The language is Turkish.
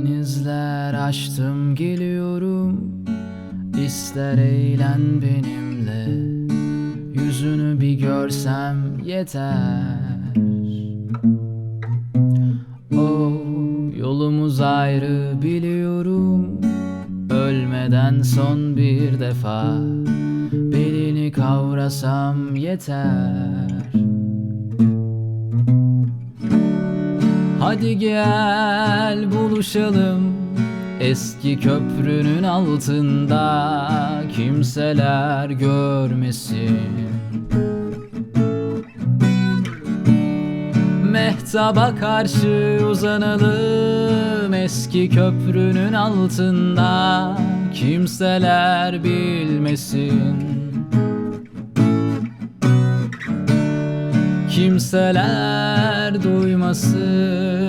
Denizler açtım geliyorum. İster eğlen benimle. Yüzünü bir görsem yeter. Oh yolumuz ayrı biliyorum. Ölmeden son bir defa. Belini kavrasam yeter Hadi gel buluşalım Eski köprünün altında. Kimseler görmesin. Mehtaba karşı uzanalım Eski köprünün altında. Kimseler bilmesin. Kimseler duymasın